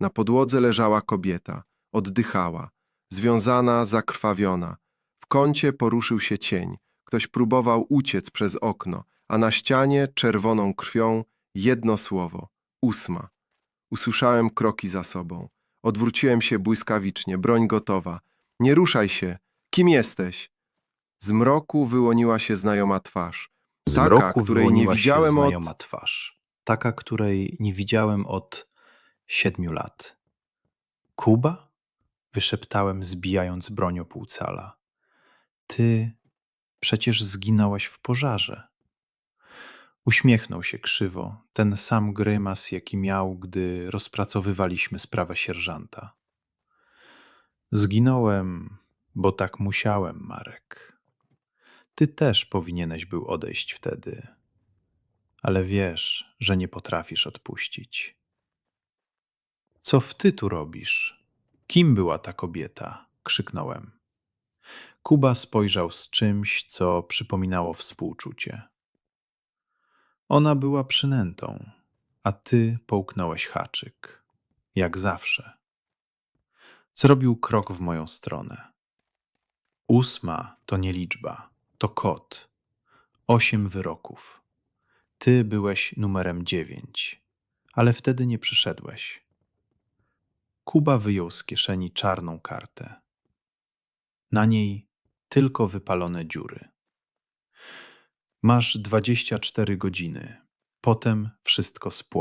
Na podłodze leżała kobieta. Oddychała. Związana, zakrwawiona. W kącie poruszył się cień. Ktoś próbował uciec przez okno, a na ścianie czerwoną krwią jedno słowo. Ósma. Usłyszałem kroki za sobą. Odwróciłem się błyskawicznie, broń gotowa. Nie ruszaj się. Kim jesteś? Z mroku wyłoniła się znajoma twarz. Z Taka, której nie widziałem od- twarz. Taka, której nie widziałem od siedmiu lat. Kuba? Wyszeptałem, zbijając broń o pół cala. Ty przecież zginąłeś w pożarze. Uśmiechnął się krzywo, ten sam grymas, jaki miał, gdy rozpracowywaliśmy sprawę sierżanta. Zginąłem, bo tak musiałem, Marek. Ty też powinieneś był odejść wtedy, ale wiesz, że nie potrafisz odpuścić. Co w ty tu robisz? Kim była ta kobieta? krzyknąłem. Kuba spojrzał z czymś, co przypominało współczucie. Ona była przynętą, a ty połknąłeś haczyk, jak zawsze. Zrobił krok w moją stronę. Ósma to nie liczba, to kod. Osiem wyroków. Ty byłeś numerem dziewięć, ale wtedy nie przyszedłeś. Kuba wyjął z kieszeni czarną kartę. Na niej tylko wypalone dziury. Masz dwadzieścia cztery godziny, potem wszystko spłonie.